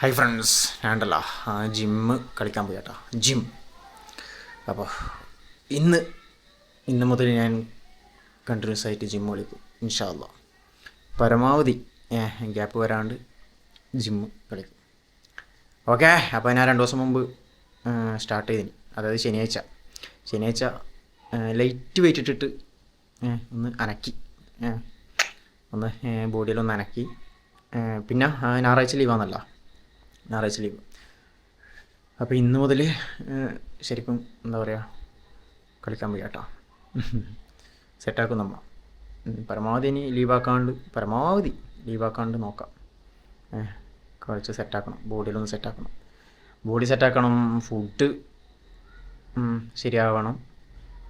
Hi friends ഞാനല്ല gym കളിക്കാൻ പോയി കേട്ടോ ജിം അപ്പോൾ ഇന്ന് ഇന്ന് മുതൽ ഞാൻ കണ്ടിന്യൂസ് ആയിട്ട് ജിം കളിക്കും ഇൻഷാല്ല പരമാവധി ഗ്യാപ്പ് വരാണ്ട് ജിമ്മ് കളിക്കും. ഓക്കെ അപ്പോൾ ഞാൻ രണ്ട് ദിവസം മുമ്പ് സ്റ്റാർട്ട് ചെയ്തിന്. അതായത് ശനിയാഴ്ച. ശനിയാഴ്ച ലൈറ്റ് വെയിറ്റ് ഇട്ടിട്ട് ഒന്ന് അനക്കി. ഒന്ന് ബോഡിയിലൊന്ന് അനക്കി. പിന്നെ ഞായറാഴ്ച ലീവാന്നല്ലോ ഞായറാഴ്ച ലീവ് അപ്പോൾ ഇന്ന് മുതൽ ശരിക്കും എന്താ പറയുക കളിക്കാൻ വയ്യ കേട്ടോ സെറ്റാക്കും നമ്മൾ പരമാവധി ഇനി ലീവാക്കാണ്ട് പരമാവധി ലീവാക്കാണ്ട് നോക്കാം. കളിച്ച് സെറ്റാക്കണം ബോഡിയിലൊന്ന് സെറ്റാക്കണം ബോഡി സെറ്റാക്കണം ഫുഡ് ശരിയാവണം.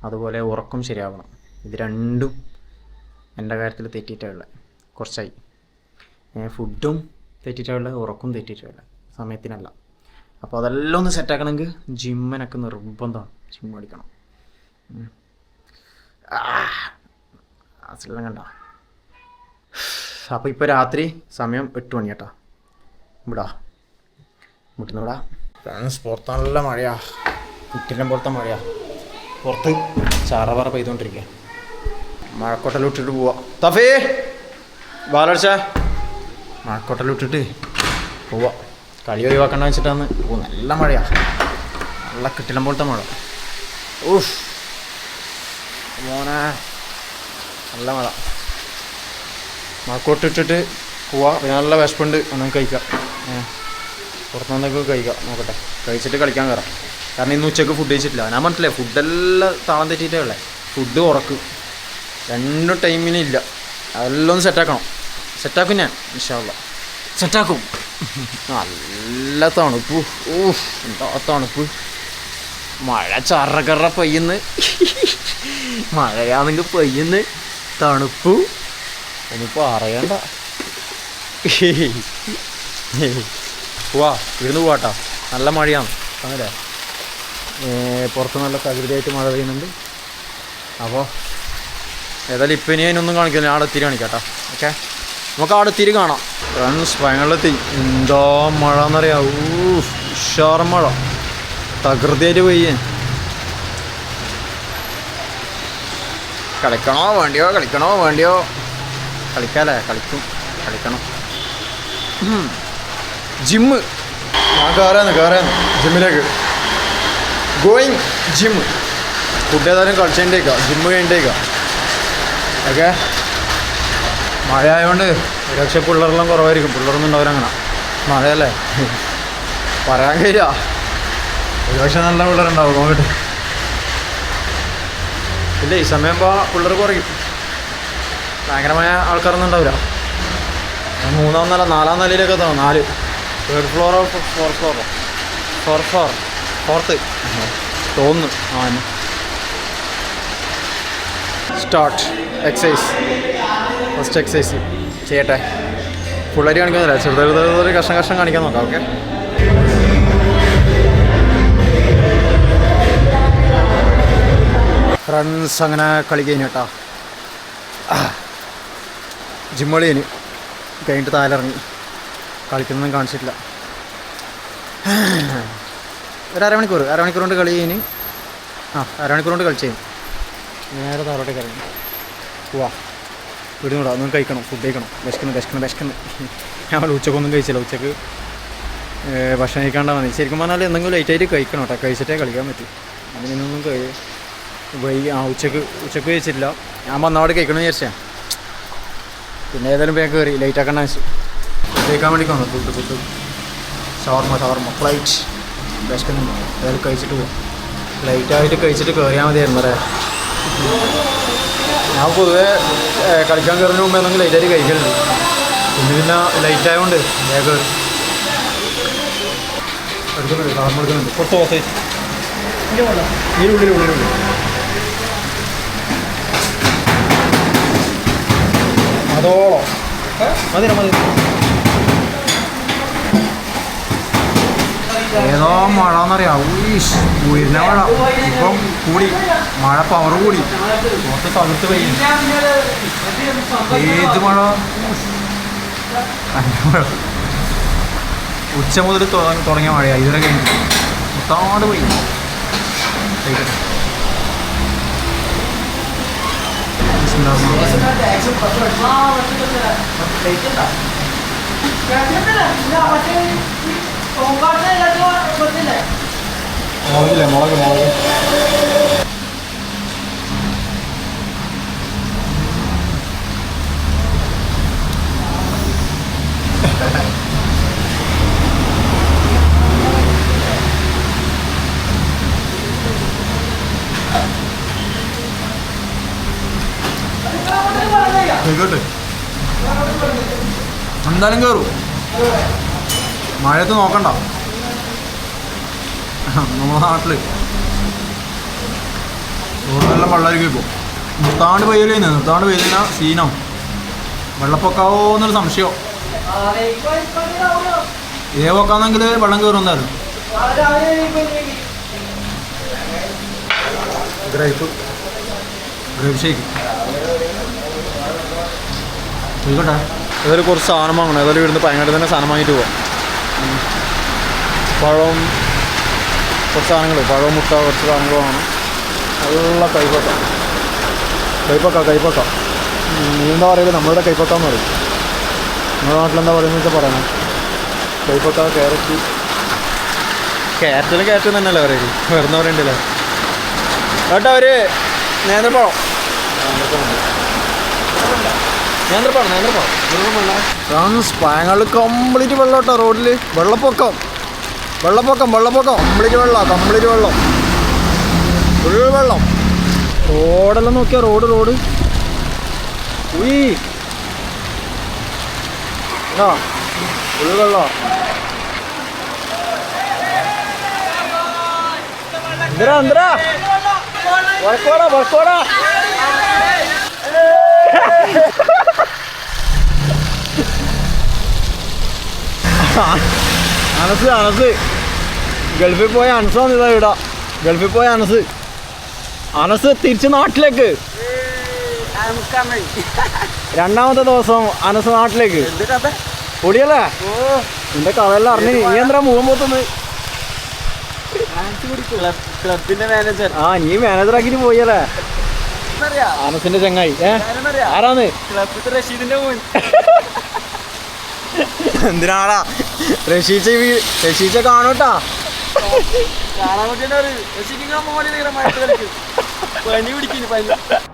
അതുപോലെ ഉറക്കം ശരിയാവണം. ഇത് രണ്ടും എന്റെ കാര്യത്തിൽ തെറ്റിയിട്ടുള്ള കുറച്ചായി. ഫുഡും തെറ്റിയിട്ടുള്ള ഉറക്കും തെറ്റിയിട്ടുള്ള സമയത്തിനല്ല. അപ്പോൾ അതെല്ലാം ഒന്ന് സെറ്റാക്കണമെങ്കിൽ ജിമ്മിനൊക്കെ നിർബന്ധമാണ്. ജിം അടിക്കണം അസിലെല്ലാം കണ്ട? അപ്പോൾ ഇപ്പോൾ രാത്രി സമയം എട്ട് മണി കേട്ടോ. ഇവിടാ. മുട്ടുന്ന ഇവിടാ. ഫ്രണ്ട്സ് പുറത്ത് നല്ല മഴയാ. കുട്ടിന്റെ പുറത്തെ മഴയാ. പുറത്ത് ചാറപറ പെയ്തുകൊണ്ടിരിക്കുക മഴക്കൊട്ടലിട്ടിട്ട് പോവാ. തഫേ ബാലർച്ച മഴക്കോട്ടൽ വിട്ടിട്ട് പോവാ. കളി ഒഴിവാക്കണ്ട വെച്ചിട്ടാന്ന് ഓ നല്ല മഴയാ. നല്ല കിട്ടിലം പോലത്തെ മഴ. ഊഫ് മോനെ. നല്ല മഴ. മഴക്കോട്ടിട്ടിട്ട് പോവാ. പിന്നെ നല്ല വിശപ്പുണ്ട്. ഒന്നും കഴിക്കാം. ഏ പുറത്തു നിന്നൊക്കെ കഴിക്കാം. നോക്കട്ടെ. കഴിച്ചിട്ട് കളിക്കാൻ കയറാം കാരണം ഇന്ന് ഉച്ചയ്ക്ക് ഫുഡ് കഴിച്ചിട്ടില്ല. ഞാൻ പറഞ്ഞിട്ടില്ലേ ഫുഡെല്ലാം താളം തെറ്റിയിട്ടേ ഉള്ളേ. ഫുഡ് ഉറക്ക്. രണ്ടും ടൈമിനും ഇല്ല. അതെല്ലാം സെറ്റാക്കണം സെറ്റാക്കും ഞാൻ ഇൻഷാല്ല സെറ്റാക്കും നല്ല തണുപ്പ്. ഊഹ് എന്താ തണുപ്പ്? മഴ ചറകറ പെയ്യുന്ന്. മഴയാണെങ്കിൽ പെയ്യുന്ന്. തണുപ്പ്. ഒന്ന് പറയണ്ട. പോവാ ഇരുന്ന് പോവാട്ടാ. നല്ല മഴയാണ്. അങ്ങനെ പുറത്ത് നല്ല പ്രകൃതിയായിട്ട് മഴ പെയ്യുന്നുണ്ട്. അപ്പോൾ ഏതായാലും ഇപ്പം ഇനി അതിനൊന്നും കാണിക്കില്ല ആടെത്തിരി കാണിക്കാട്ടാ. കാണിക്കാം ഓക്കെ? നമുക്ക് ആടെത്തിരി കാണാം. ഫ്രണ്ട്സ് ഭയങ്കരത്തി എന്തോ മഴ എന്നറിയാം ഉഷാർ മഴ. തകൃതിയായിട്ട് പെയ്യേ. കളിക്കണോ വേണ്ടിയോ? കളിക്കണോ വേണ്ടിയോ? കളിക്കാലേ കളിക്കും. കളിക്കണം. ജിമ്മ്. ഞാൻ കയറാന്ന് കയറാന്ന് ജിമ്മിലേക്ക്. ഗോയിങ് ജിമ്മ് ഫുഡ് കളിച്ചേണ്ടേക്കാം ജിമ്മ് കഴിഞ്ഞേക്കാം ഓക്കെ. മഴ ആയതുകൊണ്ട് ഒരുപക്ഷെ പിള്ളേരെല്ലാം കുറവായിരിക്കും. പിള്ളേരൊന്നും ഉണ്ടാവില്ല അങ്ങനെ. മഴയല്ലേ? പറയാൻ കഴിയാ ഒരുപക്ഷെ നല്ല പിള്ളേരുണ്ടാവും നോക്കട്ടെ ഇല്ല ഈ സമയമാകുമ്പോൾ പിള്ളേർ കുറയും. ഭയങ്കരമായ ആൾക്കാരൊന്നും ഉണ്ടാവില്ല. മൂന്നാം നില നാലാം നിലയിലൊക്കെ എത്തണം. നാല്. തേർഡ് ഫ്ലോറോ ഫോർത്ത് ഫ്ലോറോ ഫോർ ഫ്ലോർ ഫോർത്ത് തോന്നുന്നു. ആ സ്റ്റാർട്ട് എക്സസൈസ് ഫസ്റ്റ് എക്സസൈസ് ചെയ്യട്ടെ. ഫുള്ളായിട്ട് കാണിക്കുന്നില്ല. ചെറുതൊരു കഷ്ണം കഷ്ണം കാണിക്കാൻ നോക്കാം ഓക്കെ? റൺസ് അങ്ങനെ കളി കഴിഞ്ഞു കേട്ടോ ജിമ്മളി കഴിഞ്ഞു കഴിഞ്ഞിട്ട് താലിറങ്ങി. കളിക്കുന്നൊന്നും കാണിച്ചിട്ടില്ല. ഒരു അരമണിക്കൂർ അരമണിക്കൂർ കൊണ്ട് കളി കഴിഞ്ഞ് ആ അരമണിക്കൂർ കൊണ്ട് കളിച്ചു നേരെ താറോട്ടേക്ക് ഇറങ്ങി. പോവാ വീടിന് വിടാം ഒന്നും കഴിക്കണം. ഫുഡ് കഴിക്കണം. വിശക്കണം വിശക്കണം വിശക്കണം ഞാൻ ഉച്ചക്കൊന്നും കഴിച്ചില്ല. ഉച്ചയ്ക്ക് ഭക്ഷണം കഴിക്കാണ്ട മതി ശരിക്കും പറഞ്ഞാൽ എന്തെങ്കിലും ലേറ്റായിട്ട് കഴിക്കണം കേട്ടോ കഴിച്ചിട്ടേ കളിക്കാൻ പറ്റും. അതിനൊന്നും കഴി വൈ ആ ഉച്ചയ്ക്ക് ഉച്ചയ്ക്ക് കഴിച്ചില്ല ഞാൻ വന്നവിടെ കഴിക്കണമെന്ന് വിചാരിച്ചാ. പിന്നെ ഏതായാലും വേഗം കയറി ലൈറ്റ് ആക്കണ്ട വെച്ചു കഴിക്കാൻ വേണ്ടി വന്നു. Food food shawarma shawarma. Flight വിശക്കുന്നുണ്ട്. ഏതായാലും കഴിച്ചിട്ട് പോകും ലൈറ്റായിട്ട് കഴിച്ചിട്ട് കയറിയാൽ മതിയായിരുന്നു പറയാം ഞാൻ പൊതുവേ കളിക്കാൻ കയറുന്നതിന് മുമ്പ് എന്തെങ്കിലും ലൈറ്റായിട്ട് കഴിക്കലുണ്ട്. പിന്നെ പിന്നെ ലൈറ്റ് ആയതുകൊണ്ട് വേഗം എടുക്കുന്നുണ്ട് ഷവർമ എടുക്കുന്നുണ്ട്. കുറച്ച് ഈ ഉള്ളിൽ ഉള്ളിൽ അതോളം. മതി മതി. ഏതോ മഴ എന്നറിയാം ഉയ്ഷ് ഉയരുന്ന മഴ. ഇപ്പം കൂടി. മഴ പവർ കൂടി. പുറത്ത് തകർത്ത് പെയ്യും. ഏത് മഴ? മഴ ഉച്ച മുതൽ തുട- തുടങ്ങിയ മഴയാണ് ഇതുവരെ കഴിഞ്ഞു മുത്താട് പെയ്യും. ബിസ്മില്ലാഹിർ മുളകില്ലേ മുളക് മുളക്. എന്തായാലും കയറും മഴയത്ത് നോക്കണ്ട. നമ്മുടെ നാട്ടിൽ. നല്ല വെള്ളമായിരിക്കും ഇപ്പോൾ നിർത്താണ്ട് പെയ്യലേ നിർത്താണ്ട് പെയ്തില്ല സീനോ വെള്ളപ്പൊക്കാവോ എന്നൊരു സംശയം. ഏ പൊക്കാന്നെങ്കിൽ വെള്ളം കയറും എന്തായാലും ഗ്രേപ്പ് ഷേക്ക്. കുറച്ച് സാധനം വാങ്ങണം. ഏതായാലും ഇവിടുന്ന് പയങ്ങാട്ട് തന്നെ സാധനം വാങ്ങിയിട്ട് പോവാം. പഴവും കുറച്ച് സാധനങ്ങൾ പഴവും മുട്ട കുറച്ച് സാധനങ്ങളുമാണ്. നല്ല കൈപ്പക്ക. കൈപ്പക്ക കൈപ്പക്ക. നീന്താ നീ എന്താ പറയുക? നമ്മളുടെ കൈപ്പക്ക എന്ന് പറയും. നമ്മുടെ നാട്ടിലെന്താ പറയുന്നത് വെച്ചാൽ പറയണം. കൈപ്പക്ക ക്യാരറ്റ്. ക്യാരറ്റിലും ക്യാരറ്റ് തന്നെയല്ലേ പറയുക വെറുതെ പറയണ്ടല്ലേ കേട്ടോ ഒരു നേന്ത്രപ്പഴം. നേന്ത്രപ്പഴം നേന്ത്രപ്പഴം സ്പാങ്ങൾ കംപ്ലീറ്റ് വെള്ളം കേട്ടോ റോഡിൽ വെള്ളപ്പൊക്കം. വെള്ളപ്പൊക്കം വെള്ളപ്പൊക്കം. കംപ്ലീറ്റ് വെള്ളം കംപ്ലീറ്റ് വെള്ളം. ഫുൾ വെള്ളം. റോഡെല്ലാം നോക്കിയാ റോഡ് റോഡ്. ഫുൾ വെള്ളം. എന്തിനാ എന്തിനാ? അനസ് അനസ്. ഗൾഫിൽ പോയ അനസ് ഇതാ ഇടാ ഗൾഫിൽ പോയ അനസ്. അനസ് തിരിച്ച് നാട്ടിലേക്ക്. രണ്ടാമത്തെ ദിവസം അനസ് നാട്ടിലേക്ക്. പൊടിയല്ലേ? നിന്റെ കഥയെല്ലാം അറിഞ്ഞു നീ എന്താ മുഖം പോത്തുന്നത് ആ നീ മാനേജർ ആക്കിട്ട് പോയല്ലേ? അനസിന്റെ ചങ്ങായി. ആരാന്ന്? എന്തിനാടാ? രശീച്ച റഷീച്ച കാണൂട്ടാ.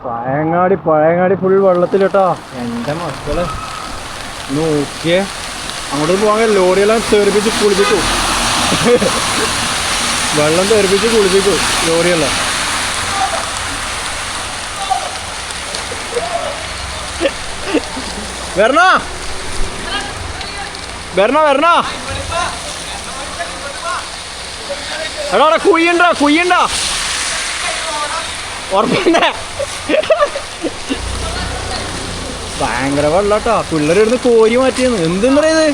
പഴയങ്ങാടി പഴയങ്ങാടി ഫുൾ വെള്ളത്തിലിട്ടാ. എന്റെ മക്കൾ. നോക്കിയേ. അങ്ങോട്ട് പോകാൻ ലോറിയെല്ലാം തെറിപ്പിച്ച് കുളിപ്പിച്ചു. വെള്ളം തെറിപ്പിച്ച് കുളിപ്പിച്ചു ലോറിയെല്ലാം. വരണ? വരണ വരണ? എടാ അവിടെ കുയ്യണ്ട കുയ്യണ്ട ഉറപ്പന്നെ ഭയങ്കര വെള്ളാട്ടോ. പിള്ളേരിടുന്ന് കോരി മാറ്റിയെന്ന്. എന്തെന്നാ ഇത്?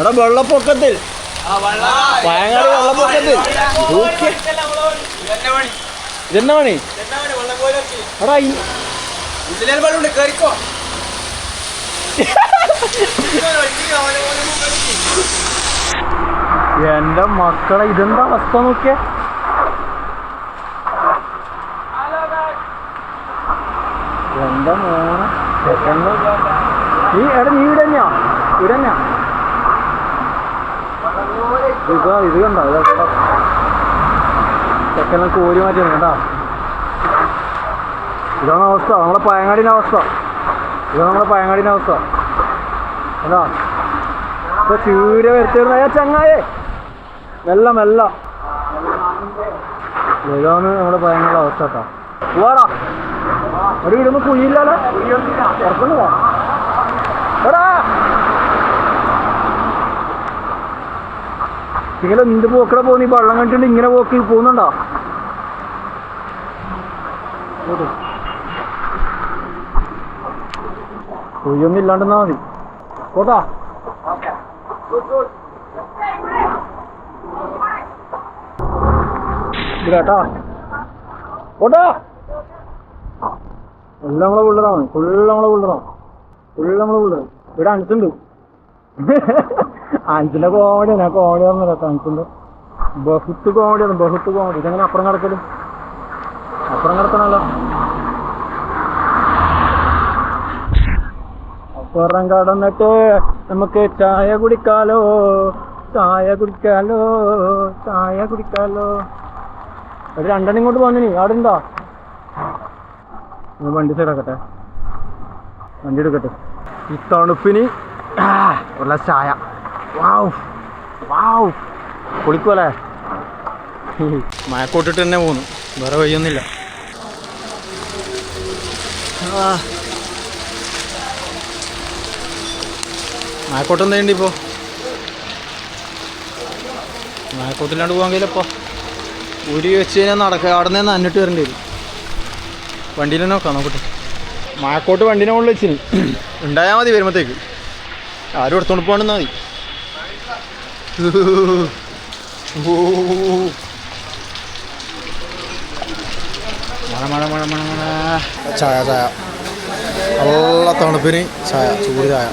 എടാ വെള്ളപ്പൊക്കത്തിൽ. ഭയങ്കര വെള്ളപ്പൊക്കത്തിൽ. ഇതെന്നാ പണി? എടാ കയറിക്കോ എന്റെ മക്കളെ ഇതെന്താ അവസ്ഥ നോക്കിയ? എന്റെ മോനെ നീ എടാ നീ ഇവിടെ തന്നെയാ? ഇവിടെ തന്നെയാ? ഇത് ഇത് കണ്ടോ? ഇതാ ചെക്കനെ കോരി മാറ്റി കേട്ടാ. ഇതാണ് അവസ്ഥ. നമ്മളെ പയങ്ങാടിന്റെ അവസ്ഥ. ഇതാണ് നമ്മളെ പയങ്ങാടിന്റെ അവസ്ഥ. അതാ ഇപ്പൊ ചൂര വരുത്തിരുന്ന ഏ ചങ്ങായേ. മെല്ല മെല്ല. ഇതാണ് നമ്മുടെ പയങ്ങളുടെ അവസ്ഥ കേട്ടോ. പോവാടാ ഒരു വീടൊന്നും കുഴിയില്ലല്ലോ. പോ എടാ. ഇങ്ങനെ എന്ത് പോക്കടെ പോകുന്നു? ഈ വെള്ളം കണ്ടിട്ട് ഇങ്ങനെ പോക്കി പോകുന്നുണ്ടോ? കുഴിയൊന്നും ഇല്ലാണ്ടെന്നാ മതി. പോട്ടാ കേട്ടാ ഓട്ടോ എല്ലാം നമ്മളെ പിള്ളേരാണ് ഫുള്ള് നമ്മളെ പിള്ളേരാണ് ഫുള്ള് നമ്മളെ പിള്ളേർ ഇവിടെ അനസുണ്ട് അഞ്ചിന്റെ കോമഡി ഞാൻ കോമഡി പറഞ്ഞില്ല അഞ്ചിന്റെ ബഹുത്ത് കോമഡിയാണ് ബഹുത്ത് കോമഡി ഇതെങ്ങനെ അപ്പുറം കിടക്കലും? അപ്പുറം കിടക്കണല്ലോ. അപ്പുറം കടന്നിട്ട് നമുക്ക് ചായ കുടിക്കാലോ ചായ കുടിക്കാലോ ചായ കുടിക്കാലോ. ഒരു രണ്ടെണ്ണം ഇങ്ങോട്ട് പോന്നിനി അവിടെ ഉണ്ടോ വണ്ടി സൈഡാക്കട്ടെ വണ്ടി എടുക്കട്ടെ. ഈ തണുപ്പിന് ഉള്ള ചായ. വാവ്. വാവ്. പൊളിക്കുമല്ലേ മയക്കോട്ടിട്ട് തന്നെ പോന്നു. വേറെ വഴിയൊന്നുമില്ല. ആ. മയക്കോട്ട് എന്താ ഉണ്ട് ഇപ്പോൾ നായക്കോട്ടില്ലാണ്ട് പോകാൻ കഴിയില്ലപ്പോൾ ഊരി വെച്ച് കഴിഞ്ഞാൽ നടക്കുക അവിടെ നിന്ന് അന്നിട്ട് വരേണ്ടി വരും. വണ്ടിയിൽ തന്നെ നോക്കാം നോക്കട്ടെ. മായക്കോട്ട് വണ്ടീനെ കൊണ്ട് വെച്ചിന് ഉണ്ടായാൽ മതി വരുമ്പോഴത്തേക്ക് ആരും എടുത്തോണ്ട് പോകണമെന്നാ മതി. മഴ മഴ മഴ മഴ മഴ. ചായ ചായ. നല്ല തണുപ്പിന് ചായ ചൂട് ചായ.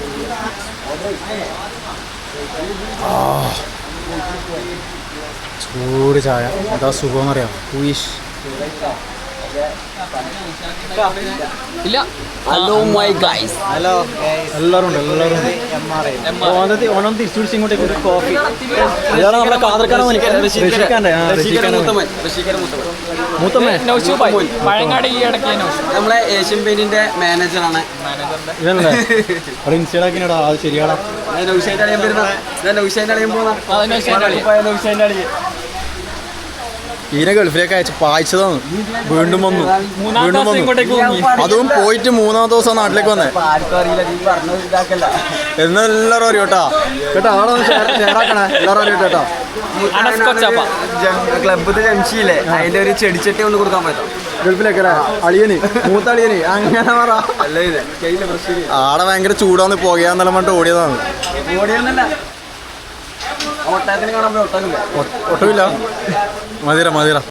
ചൂട് ചായ. എന്താ സുഖം എന്നറിയാം ഉയിഷ് ഇല്ല. ഹലോ മൈ ഗൈസ് ഹലോ എല്ലാവരും ഉണ്ട് എല്ലാവരും ഉണ്ട് ഓണത്തി ഓണം തിരിച്ചു പിടിച്ച് ഇങ്ങോട്ടേക്ക് ഒരു കോഫി ഇതാണ് നമ്മുടെ കാതർക്കാണ് റഷീഖാന്റെ ആ റഷീഖാന്റെ മൂത്തമ്മേ? പഴങ്ങാട് ഈ ഇടയ്ക്ക് നമ്മളെ ഏഷ്യൻ പെയിന്റിന്റെ മാനേജറാണ്. ഇതല്ലേ? ഇൻസ്റ്റയിലാക്കിനടാ അത് ശരിയാടാ. നൗഷേന്റെ അളിയൻ വരുന്ന നൗഷേന്റെ അളിയൻ പോകുന്ന ഈനെ ഗൾഫിലേക്ക് അയച്ച് പായിച്ചതാണ്. വീണ്ടും വന്നു. വീണ്ടും വന്നു. അതും പോയിട്ട് മൂന്നാം ദിവസം നാട്ടിലേക്ക് വന്നേ. എന്നെല്ലാരും അറിയും കേട്ടാ. കേട്ടോ ആളെ ഷെയറാക്കണേ. എല്ലാവരും അറിയും കേട്ടോ. ക്ലബ്ബിന്റെ ജംഷിയില്ലേ അതിന്റെ ഒരു ചെടിച്ചട്ടി ഒന്ന് കൊടുക്കാൻ പറ്റും ഗൾഫിലേക്കല്ലേ അളിയന്. മൂത്ത അളിയന്. അങ്ങനെ പറ. ആടെ ഭയങ്കര ചൂടാന്ന് പോകാന്നെല്ലാം പറഞ്ഞിട്ട് ഓടിയതാണ്. ഓടിയൊന്നല്ല ഒട്ടകത്തിന് കാണാൻ പോയി ഒട്ടകില്ല ഒട്ടുമില്ല. madera, madera.